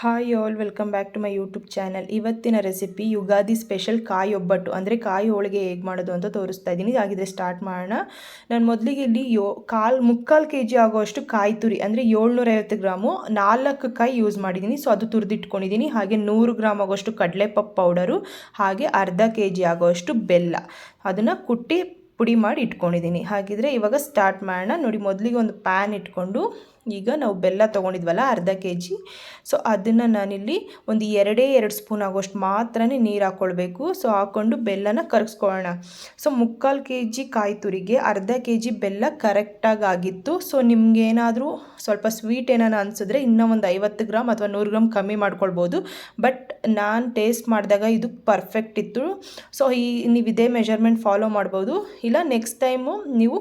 Hi all welcome back to my YouTube channel ಇವತ್ತಿನ recipe Ugadi special ಕಾಯಿ ಒಬ್ಬಟ್ಟು, ಅಂದರೆ ಕಾಯಿ ಹೋಳಿಗೆ ಹೇಗೆ ಮಾಡೋದು ಅಂತ ತೋರಿಸ್ತಾ ಇದ್ದೀನಿ ಹಾಗಿದ್ರೆ ಸ್ಟಾರ್ಟ್ ಮಾಡೋಣ. ನಾನು ಮೊದಲಿಗೆ ಇಲ್ಲಿ ಯೋ, ಕಾಲು ಮುಕ್ಕಾಲು ಕೆ ಜಿ ಆಗೋಷ್ಟು ಕಾಯಿ ತುರಿ, ಅಂದರೆ ಏಳ್ನೂರೈವತ್ತು ಗ್ರಾಮು ನಾಲ್ಕು ಕಾಯಿ ಯೂಸ್ ಮಾಡಿದ್ದೀನಿ ಸೊ ಅದು ತುರಿದಿಟ್ಕೊಂಡಿದ್ದೀನಿ ಹಾಗೆ ನೂರು ಗ್ರಾಮ್ ಆಗೋಷ್ಟು ಕಡಲೆಪಪ್ಪು ಪೌಡರು ಹಾಗೆ ಅರ್ಧ ಕೆ ಜಿ ಆಗೋಷ್ಟು ಬೆಲ್ಲ. ಅದನ್ನು ಕುಟ್ಟಿ ಪುಡಿ ಮಾಡಿ ಇಟ್ಕೊಂಡಿದ್ದೀನಿ. ಹಾಗಿದ್ರೆ ಇವಾಗ ಸ್ಟಾರ್ಟ್ ಮಾಡೋಣ. ನೋಡಿ, ಮೊದಲಿಗೆ ಒಂದು ಪ್ಯಾನ್ ಇಟ್ಕೊಂಡು ಈಗ ನಾವು ಬೆಲ್ಲ ತೊಗೊಂಡಿದ್ವಲ್ಲ, ಅರ್ಧ ಕೆ ಜಿ ಸೊ ಅದನ್ನು ನಾನಿಲ್ಲಿ ಒಂದು ಎರಡೇ ಎರಡು ಸ್ಪೂನ್ ಆಗೋಷ್ಟು ಮಾತ್ರ ನೀರು ಹಾಕ್ಕೊಳ್ಬೇಕು ಸೊ ಹಾಕ್ಕೊಂಡು ಬೆಲ್ಲನ ಕರಗಿಸ್ಕೊಳ್ಳೋಣ ಸೊ ಮುಕ್ಕಾಲು ಕೆ ಜಿ ಕಾಯಿ ತುರಿಗೆ, ಅರ್ಧ ಕೆ ಜಿ ಬೆಲ್ಲ ಕರೆಕ್ಟಾಗಿ ಆಗಿತ್ತು. ಸೊ ನಿಮ್ಗೇನಾದರೂ ಸ್ವಲ್ಪ ಸ್ವೀಟ್ ಏನಾನ ಅನಿಸಿದ್ರೆ ಇನ್ನೂ ಒಂದು ಐವತ್ತು ಗ್ರಾಮ್ ಅಥವಾ ನೂರು ಗ್ರಾಮ್ ಕಮ್ಮಿ ಮಾಡ್ಕೊಳ್ಬೋದು. ಬಟ್ ನಾನು ಟೇಸ್ಟ್ ಮಾಡಿದಾಗ ಇದು ಪರ್ಫೆಕ್ಟ್ ಇತ್ತು. ಸೊ ಈ ನೀವು ಇದೇ ಮೆಜರ್ಮೆಂಟ್ ಫಾಲೋ ಮಾಡ್ಬೋದು. ಇಲ್ಲ ನೆಕ್ಸ್ಟ್ ಟೈಮು ನೀವು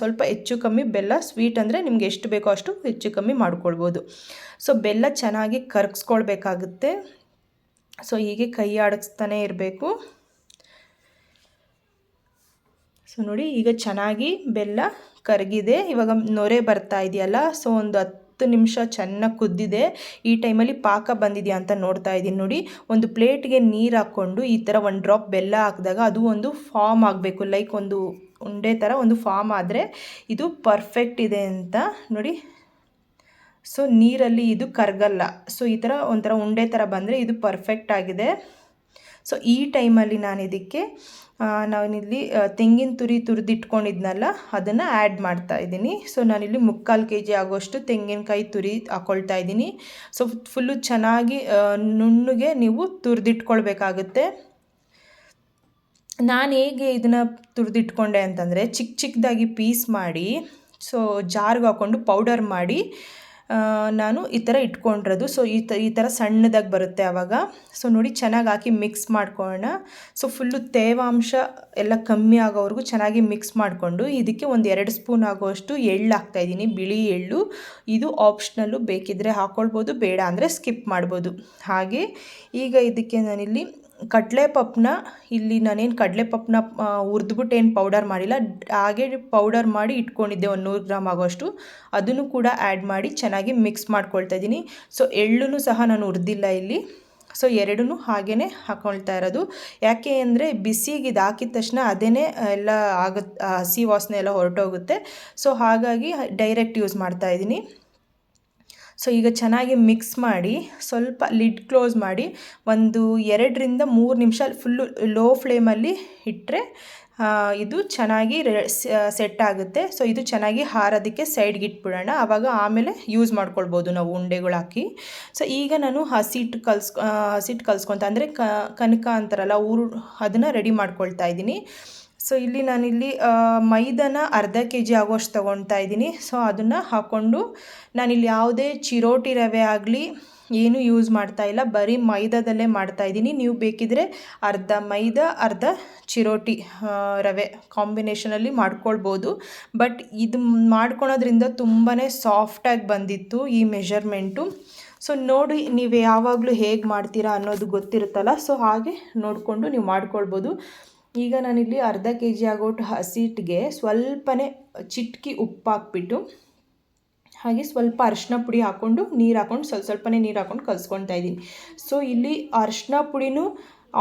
ಸ್ವಲ್ಪ ಹೆಚ್ಚು ಕಮ್ಮಿ ಬೆಲ್ಲ ಸ್ವೀಟ್ ಅಂದರೆ ನಿಮ್ಗೆ ಎಷ್ಟು ಬೇಕೋ ಅಷ್ಟು ಹೆಚ್ಚು ಕಮ್ಮಿ ಮಾಡ್ಕೊಳ್ಬೋದು. ಸೊ ಬೆಲ್ಲ ಚೆನ್ನಾಗಿ ಕರ್ಗಿಸ್ಕೊಳ್ಬೇಕಾಗುತ್ತೆ ಸೊ ಹೀಗೆ ಕೈ ಆಡಿಸ್ತಾನೆ ಇರಬೇಕು. ಸೊ ನೋಡಿ, ಈಗ ಚೆನ್ನಾಗಿ ಬೆಲ್ಲ ಕರಗಿದೆ. ಇವಾಗ ನೊರೆ ಬರ್ತಾ ಇದೆಯಲ್ಲ ಸೊ ಒಂದು ಹತ್ತು ನಿಮಿಷ ಚೆನ್ನಾಗಿ ಕುದ್ದಿದೆ. ಈ ಟೈಮಲ್ಲಿ ಪಾಕ ಬಂದಿದೆಯಾ ಅಂತ ನೋಡ್ತಾ ಇದ್ದೀನಿ. ನೋಡಿ, ಒಂದು ಪ್ಲೇಟ್ಗೆ ನೀರು ಹಾಕ್ಕೊಂಡು ಈ ಥರ ಒಂದು ಡ್ರಾಪ್ ಬೆಲ್ಲ ಹಾಕಿದಾಗ ಅದು ಒಂದು ಫಾರ್ಮ್ ಆಗಬೇಕು. ಲೈಕ್ ಒಂದು ಉಂಡೆ ಥರ ಒಂದು ಫಾರ್ಮ್ ಆದರೆ ಇದು ಪರ್ಫೆಕ್ಟ್ ಇದೆ ಅಂತ ನೋಡಿ. ಸೊ, ನೀರಲ್ಲಿ ಇದು ಕರಗಲ್ಲ. ಸೊ, ಈ ಥರ ಒಂಥರ ಉಂಡೆ ಥರ ಬಂದರೆ ಇದು ಪರ್ಫೆಕ್ಟ್ ಆಗಿದೆ. ಸೊ ಈ ಟೈಮಲ್ಲಿ ನಾನು ಇದಕ್ಕೆ ನಾನಿಲ್ಲಿ ತೆಂಗಿನ ತುರಿ ತುರಿದಿಟ್ಕೊಂಡಿದ್ನಲ್ಲ, ಅದನ್ನು ಆ್ಯಡ್ ಮಾಡ್ತಾ ಇದ್ದೀನಿ. ಸೊ ನಾನಿಲ್ಲಿ ಮುಕ್ಕಾಲು ಕೆ ಜಿ ಆಗೋಷ್ಟು ತೆಂಗಿನಕಾಯಿ ತುರಿ ಹಾಕ್ಕೊಳ್ತಾ ಇದ್ದೀನಿ. ಸೊ ಫುಲ್ಲು ಚೆನ್ನಾಗಿ ನುಣ್ಣಗೆ ನೀವು ತುರಿದಿಟ್ಕೊಳ್ಬೇಕಾಗುತ್ತೆ. ನಾನು ಹೇಗೆ ಇದನ್ನು ತುರಿದಿಟ್ಕೊಂಡೆ ಅಂತಂದರೆ ಚಿಕ್ಕ ಚಿಕ್ಕದಾಗಿ ಪೀಸ್ ಮಾಡಿ ಸೊ ಜಾರ್ಗೆ ಹಾಕ್ಕೊಂಡು ಪೌಡರ್ ಮಾಡಿ ನಾನು ಈ ಥರ ಇಟ್ಕೊಂಡಿರೋದು. ಸೊ ಈ ತ, ಈ ಥರ ಸಣ್ಣದಾಗಿ ಬರುತ್ತೆ ಆವಾಗ. ಸೊ ನೋಡಿ, ಚೆನ್ನಾಗಿ ಹಾಕಿ ಮಿಕ್ಸ್ ಮಾಡ್ಕೊಳ್ಳೋಣ. ಸೊ ಫುಲ್ಲು ತೇವಾಂಶ ಎಲ್ಲ ಕಮ್ಮಿ ಆಗೋವರೆಗೂ ಚೆನ್ನಾಗಿ ಮಿಕ್ಸ್ ಮಾಡಿಕೊಂಡು, ಇದಕ್ಕೆ ಒಂದು ಎರಡು ಸ್ಪೂನ್ ಆಗೋಷ್ಟು ಎಳ್ಳು ಹಾಕ್ತಾಯಿದ್ದೀನಿ ಬಿಳಿ ಎಳ್ಳು. ಇದು ಆಪ್ಷನಲ್ಲು ಬೇಕಿದ್ದರೆ ಹಾಕ್ಕೊಳ್ಬೋದು ಬೇಡ ಅಂದರೆ ಸ್ಕಿಪ್ ಮಾಡ್ಬೋದು. ಹಾಗೆ ಈಗ ಇದಕ್ಕೆ ನಾನಿಲ್ಲಿ ಕಡಲೆಪಪ್ಪನ್ನ, ಇಲ್ಲಿ ನಾನೇನು ಕಡಲೆ ಪಪ್ಪನ್ನ ಹುರಿದ್ಬಿಟ್ಟು ಏನು ಪೌಡರ್ ಮಾಡಿಲ್ಲ. ಹಾಗೆ ಪೌಡರ್ ಮಾಡಿ ಇಟ್ಕೊಂಡಿದ್ದೆ ಒಂದು ನೂರು ಗ್ರಾಮ್ ಆಗೋಷ್ಟು. ಅದನ್ನು ಕೂಡ ಆ್ಯಡ್ ಮಾಡಿ ಚೆನ್ನಾಗಿ ಮಿಕ್ಸ್ ಮಾಡ್ಕೊಳ್ತಾ ಇದ್ದೀನಿ. ಸೊ ಎಳ್ಳೂ ಸಹ ನಾನು ಹುರಿದಿಲ್ಲ ಇಲ್ಲಿ. ಸೊ ಎರಡೂ ಹಾಗೇ ಹಾಕ್ಕೊಳ್ತಾ ಇರೋದು. ಯಾಕೆ ಅಂದರೆ ಬಿಸಿಗೆ ಇದು ಹಾಕಿದ ತಕ್ಷಣ ಅದೇ ಎಲ್ಲ ಆಗುತ್ತೆ ಹಸಿ ವಾಸನೆ ಎಲ್ಲ ಹೊರಟೋಗುತ್ತೆ. ಸೊ ಹಾಗಾಗಿ ಡೈರೆಕ್ಟ್ ಯೂಸ್ ಮಾಡ್ತಾ ಇದ್ದೀನಿ. ಸೊ ಈಗ ಚೆನ್ನಾಗಿ ಮಿಕ್ಸ್ ಮಾಡಿ, ಸ್ವಲ್ಪ ಲಿಡ್ ಕ್ಲೋಸ್ ಮಾಡಿ, ಒಂದು ಎರಡರಿಂದ ಮೂರು ನಿಮಿಷ ಫುಲ್ಲು ಲೋ ಫ್ಲೇಮಲ್ಲಿ ಇಟ್ಟರೆ ಇದು ಚೆನ್ನಾಗಿ ಸೆಟ್ ಆಗುತ್ತೆ. ಸೊ ಇದು ಚೆನ್ನಾಗಿ ಹಾರೋದಕ್ಕೆ ಸೈಡ್ಗೆ ಇಟ್ಬಿಡೋಣ. ಆವಾಗ ಆಮೇಲೆ ಯೂಸ್ ಮಾಡ್ಕೊಳ್ಬೋದು ನಾವು ಉಂಡೆಗಳು ಹಾಕಿ. ಸೊ ಈಗ ನಾನು ಹಸಿಟ್ಟು ಕಲ್ಸ್ ಹಸಿಟ್ಟು ಕಲ್ಸ್ಕೊತ, ಅಂದರೆ ಕನಕ ಅಂತಾರಲ್ಲ, ಊರು, ಅದನ್ನು ರೆಡಿ ಮಾಡ್ಕೊಳ್ತಾ ಇದ್ದೀನಿ. ಸೊ ಇಲ್ಲಿ ನಾನಿಲ್ಲಿ ಮೈದಾನ ಅರ್ಧ ಕೆ ಜಿ ಆಗುವಷ್ಟು ತೊಗೊಳ್ತಾ ಇದ್ದೀನಿ. ಸೊ ಅದನ್ನು ಹಾಕ್ಕೊಂಡು ನಾನಿಲ್ಲಿ ಯಾವುದೇ ಚಿರೋಟಿ ರವೆ ಆಗಲಿ, ಏನೂ ಯೂಸ್ ಮಾಡ್ತಾ ಇಲ್ಲ. ಬರೀ ಮೈದಾದಲ್ಲೇ ಮಾಡ್ತಾ ಇದ್ದೀನಿ. ನೀವು ಬೇಕಿದ್ರೆ ಅರ್ಧ ಮೈದಾ, ಅರ್ಧ ಚಿರೋಟಿ ರವೆ ಕಾಂಬಿನೇಷನಲ್ಲಿ ಮಾಡ್ಕೊಳ್ಬೋದು. ಬಟ್ ಇದು ಮಾಡ್ಕೊಳೋದ್ರಿಂದ ತುಂಬಾ ಸಾಫ್ಟಾಗಿ ಬಂದಿತ್ತು ಈ ಮೆಷರ್ಮೆಂಟು ಸೊ ನೋಡಿ ನೀವು ಯಾವಾಗಲೂ ಹೇಗೆ ಮಾಡ್ತೀರಾ ಅನ್ನೋದು ಗೊತ್ತಿರುತ್ತಲ್ಲ. ಸೊ ಹಾಗೆ ನೋಡಿಕೊಂಡು ನೀವು ಮಾಡ್ಕೊಳ್ಬೋದು. ಈಗ ನಾನಿಲ್ಲಿ ಅರ್ಧ ಕೆ ಜಿ ಆಗೋಟ್ಟು ಹಸಿಟ್ಟಿಗೆ ಸ್ವಲ್ಪನೇ ಚಿಟ್ಕಿ ಉಪ್ಪು ಹಾಕ್ಬಿಟ್ಟು ಹಾಗೆ ಸ್ವಲ್ಪ ಅರಿಶಿನ ಪುಡಿ ಹಾಕ್ಕೊಂಡು ನೀರು ಹಾಕ್ಕೊಂಡು ಸ್ವಲ್ಪ ಸ್ವಲ್ಪನೇ ನೀರು ಹಾಕ್ಕೊಂಡು ಕಲಿಸ್ಕೊಳ್ತಾ ಇದ್ದೀನಿ. ಸೊ ಇಲ್ಲಿ ಅರಿಶಿನ ಪುಡಿನೂ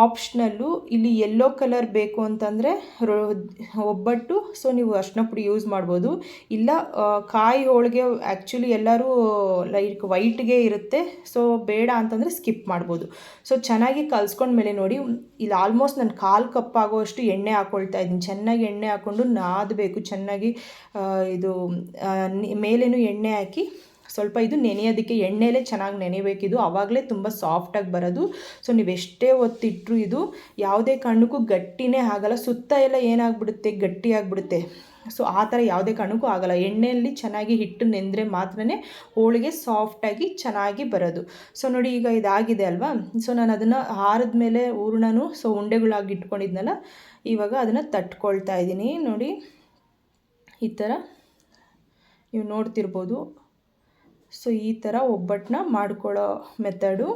ಆಪ್ಷನಲ್ಲು ಇಲ್ಲಿ ಯೆಲ್ಲೋ ಕಲರ್ ಬೇಕು ಅಂತಂದರೆ ಒಬ್ಬಟ್ಟು ಸೊ ನೀವು ಅರ್ಶಿನ ಪುಡಿ ಯೂಸ್ ಮಾಡ್ಬೋದು. ಇಲ್ಲ ಕಾಯಿ ಹೋಳಿಗೆ ಆ್ಯಕ್ಚುಲಿ ಎಲ್ಲರೂ ಲೈಕ್ ವೈಟ್ಗೆ ಇರುತ್ತೆ ಸೊ ಬೇಡ ಅಂತಂದರೆ ಸ್ಕಿಪ್ ಮಾಡ್ಬೋದು. ಸೊ ಚೆನ್ನಾಗಿ ಕಲ್ಸ್ಕೊಂಡ್ಮೇಲೆ ನೋಡಿ, ಇಲ್ಲಿ ಆಲ್ಮೋಸ್ಟ್ ನಾನು ಕಾಲು ಕಪ್ ಆಗೋಷ್ಟು ಎಣ್ಣೆ ಹಾಕ್ಕೊಳ್ತಾ ಇದ್ದೀನಿ. ಚೆನ್ನಾಗಿ ಎಣ್ಣೆ ಹಾಕ್ಕೊಂಡು ನಾದಬೇಕು, ಚೆನ್ನಾಗಿ ಇದು ಮೇಲೇನು ಎಣ್ಣೆ ಹಾಕಿ ಸ್ವಲ್ಪ ಇದು ನೆನೆಯೋದಕ್ಕೆ ಎಣ್ಣೆಲೇ ಚೆನ್ನಾಗಿ ನೆನೆಬೇಕಿದು. ಆವಾಗಲೇ ತುಂಬ ಸಾಫ್ಟಾಗಿ ಬರೋದು. ಸೊ ನೀವು ಎಷ್ಟೇ ಒತ್ತಿಟ್ಟರು ಇದು ಯಾವುದೇ ಕಾರಣಕ್ಕೂ ಗಟ್ಟಿನೇ ಆಗಲ್ಲ. ಸುತ್ತ ಎಲ್ಲ ಏನಾಗ್ಬಿಡುತ್ತೆ? ಗಟ್ಟಿಯಾಗ್ಬಿಡುತ್ತೆ ಸೊ ಆ ಥರ ಯಾವುದೇ ಕಾರಣಕ್ಕೂ ಆಗಲ್ಲ. ಎಣ್ಣೆಯಲ್ಲಿ ಚೆನ್ನಾಗಿ ಹಿಟ್ಟು ನೆಂದರೆ ಮಾತ್ರನೇ ಹೋಳಿಗೆ ಸಾಫ್ಟಾಗಿ ಚೆನ್ನಾಗಿ ಬರೋದು. ಸೊ ನೋಡಿ ಈಗ ಇದಾಗಿದೆ ಅಲ್ವಾ? ಸೊ ನಾನು ಅದನ್ನು ಹಾರದ ಮೇಲೆ ಹೂರ್ಣನು ಸೊ ಉಂಡೆಗಳಾಗಿ ಇಟ್ಕೊಂಡಿದ್ನಲ್ಲ, ಇವಾಗ ಅದನ್ನು ತಟ್ಕೊಳ್ತಾ ಇದ್ದೀನಿ. ನೋಡಿ, ಈ ಥರ ನೀವು ನೋಡ್ತಿರ್ಬೋದು. ಸೊ ಈ ಥರ ಒಬ್ಬಟ್ಟನ್ನ ಮಾಡ್ಕೊಳ್ಳೋ ಮೆಥಡು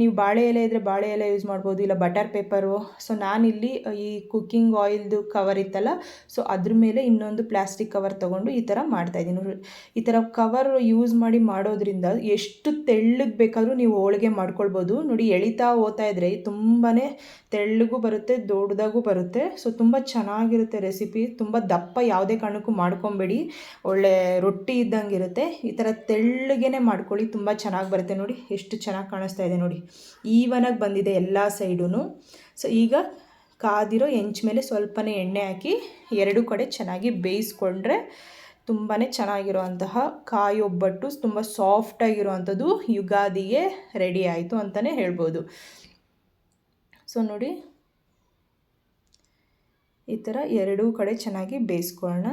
ನೀವು ಬಾಳೆ ಎಲೆ ಇದ್ದರೆ ಬಾಳೆ ಎಲೆ ಯೂಸ್ ಮಾಡ್ಬೋದು, ಇಲ್ಲ ಬಟರ್ ಪೇಪರು ಸೊ ನಾನಿಲ್ಲಿ ಈ ಕುಕ್ಕಿಂಗ್ ಆಯಿಲ್ದು ಕವರ್ ಇತ್ತಲ್ಲ ಸೊ ಅದ್ರ ಮೇಲೆ ಇನ್ನೊಂದು ಪ್ಲಾಸ್ಟಿಕ್ ಕವರ್ ತೊಗೊಂಡು ಈ ಥರ ಮಾಡ್ತಾಯಿದ್ದೀನಿ ಈ ಥರ ಕವರ್ ಯೂಸ್ ಮಾಡಿ ಮಾಡೋದ್ರಿಂದ ಎಷ್ಟು ತೆಳ್ಳಗೆ ಬೇಕಾದರೂ ನೀವು ಹೋಳಿಗೆ ಮಾಡ್ಕೊಳ್ಬೋದು. ನೋಡಿ, ಎಳಿತಾ ಹೋತಾ ಇದ್ದರೆ ತುಂಬಾ ತೆಳ್ಳಗೂ ಬರುತ್ತೆ, ದೊಡ್ಡದಾಗೂ ಬರುತ್ತೆ. ಸೊ ತುಂಬ ಚೆನ್ನಾಗಿರುತ್ತೆ ರೆಸಿಪಿ ತುಂಬ ದಪ್ಪ ಯಾವುದೇ ಕಾರಣಕ್ಕೂ ಮಾಡ್ಕೊಬೇಡಿ. ಒಳ್ಳೆ ರೊಟ್ಟಿ ಇದ್ದಂಗೆ ಇರುತ್ತೆ. ಈ ಥರ ತೆಳ್ಳಗೇ ಮಾಡ್ಕೊಳ್ಳಿ, ತುಂಬ ಚೆನ್ನಾಗಿ ಬರುತ್ತೆ. ನೋಡಿ, ಎಷ್ಟು ಚೆನ್ನಾಗಿ ಕಾಣಿಸ್ತಾ ಇದೆ ನೋಡಿ. ಈವನಾಗಿ ಬಂದಿದೆ ಎಲ್ಲ ಸೈಡೂ ಸೊ ಈಗ ಕಾದಿರೋ ಹೆಂಚ ಮೇಲೆ ಸ್ವಲ್ಪನೇ ಎಣ್ಣೆ ಹಾಕಿ ಎರಡು ಕಡೆ ಚೆನ್ನಾಗಿ ಬೇಯಿಸ್ಕೊಂಡ್ರೆ ತುಂಬಾ ಚೆನ್ನಾಗಿರುವಂತಹ ಕಾಯಿ ಒಬ್ಬಟ್ಟು ತುಂಬ ಸಾಫ್ಟಾಗಿರುವಂಥದ್ದು ಯುಗಾದಿಗೆ ರೆಡಿ ಆಯಿತು ಅಂತಲೇ ಹೇಳ್ಬೋದು. ಸೊ ನೋಡಿ. ಈ ಥರ ಎರಡೂ ಕಡೆ ಚೆನ್ನಾಗಿ ಬೇಯಿಸ್ಕೊಳ್ಳೋಣ.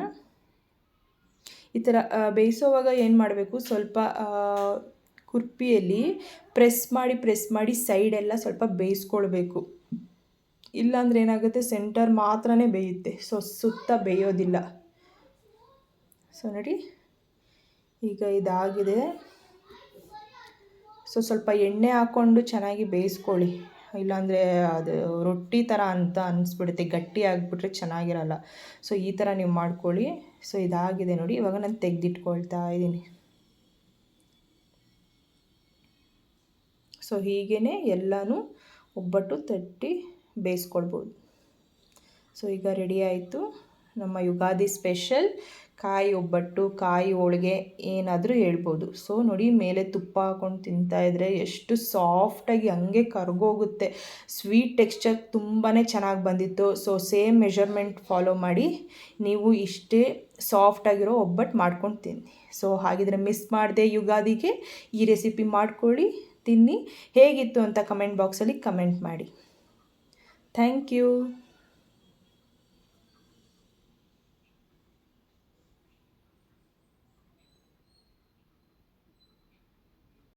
ಈ ಥರ ಬೇಯಿಸೋವಾಗ ಏನು ಮಾಡಬೇಕು? ಸ್ವಲ್ಪ ಕುರ್ಪಿಯಲ್ಲಿ ಪ್ರೆಸ್ ಮಾಡಿ ಪ್ರೆಸ್ ಮಾಡಿ ಸೈಡೆಲ್ಲ ಸ್ವಲ್ಪ ಬೇಯಿಸ್ಕೊಳ್ಬೇಕು. ಇಲ್ಲಾಂದ್ರೆ ಏನಾಗುತ್ತೆ? ಸೆಂಟರ್ ಮಾತ್ರನೇ ಬೇಯುತ್ತೆ. ಸೊ ಸುತ್ತ ಬೇಯೋದಿಲ್ಲ. ಸೊ ನೋಡಿ. ಈಗ ಇದಾಗಿದೆ. ಸೊ ಸ್ವಲ್ಪ ಎಣ್ಣೆ ಹಾಕ್ಕೊಂಡು ಚೆನ್ನಾಗಿ ಬೇಯಿಸ್ಕೊಳ್ಳಿ. ಇಲ್ಲಾಂದರೆ ಅದು ರೊಟ್ಟಿ ಥರ ಅಂತ ಅನಿಸ್ಬಿಡುತ್ತೆ. ಗಟ್ಟಿ ಆಗಿಬಿಟ್ರೆ ಚೆನ್ನಾಗಿರಲ್ಲ. ಸೊ ಈ ಥರ ನೀವು ಮಾಡ್ಕೊಳ್ಳಿ. ಸೊ ಇದಾಗಿದೆ ನೋಡಿ. ಇವಾಗ ನಾನು ತೆಗೆದಿಟ್ಕೊಳ್ತಾ ಇದ್ದೀನಿ. ಸೊ ಹೀಗೇ ಎಲ್ಲನೂ ಒಬ್ಬಟ್ಟು ತಟ್ಟಿ ಬೇಯಿಸ್ಕೊಳ್ಬೋದು. ಸೊ ಈಗ ರೆಡಿ ಆಯಿತು. ನಮ್ಮ ಯುಗಾದಿ ಸ್ಪೆಷಲ್ ಕಾಯಿ ಒಬ್ಬಟ್ಟು, ಕಾಯಿ ಹೋಳಿಗೆ ಏನಾದರೂ ಹೇಳ್ಬೋದು. ಸೊ ನೋಡಿ ಮೇಲೆ ತುಪ್ಪ ಹಾಕ್ಕೊಂಡು ತಿಂತಾಯಿದ್ರೆ ಎಷ್ಟು ಸಾಫ್ಟಾಗಿ ಹಂಗೆ ಕರ್ಗೋಗುತ್ತೆ. ಸ್ವೀಟ್ ಟೆಕ್ಸ್ಚರ್ ತುಂಬಾ ಚೆನ್ನಾಗಿ ಬಂದಿತ್ತು. ಸೊ ಸೇಮ್ ಮೆಷರ್ಮೆಂಟ್ ಫಾಲೋ ಮಾಡಿ ನೀವು ಇಷ್ಟೇ ಸಾಫ್ಟಾಗಿರೋ ಒಬ್ಬಟ್ಟು ಮಾಡ್ಕೊಂಡು ತಿನ್ನಿ. ಸೊ ಹಾಗಿದ್ರೆ ಮಿಸ್ ಮಾಡಿದೆ ಯುಗಾದಿಗೆ ಈ ರೆಸಿಪಿ ಮಾಡ್ಕೊಳ್ಳಿ. ತಿನ್ನಿ. ಹೇಗಿತ್ತು ಅಂತ ಕಮೆಂಟ್ ಬಾಕ್ಸಲ್ಲಿ ಕಮೆಂಟ್ ಮಾಡಿ. Thank you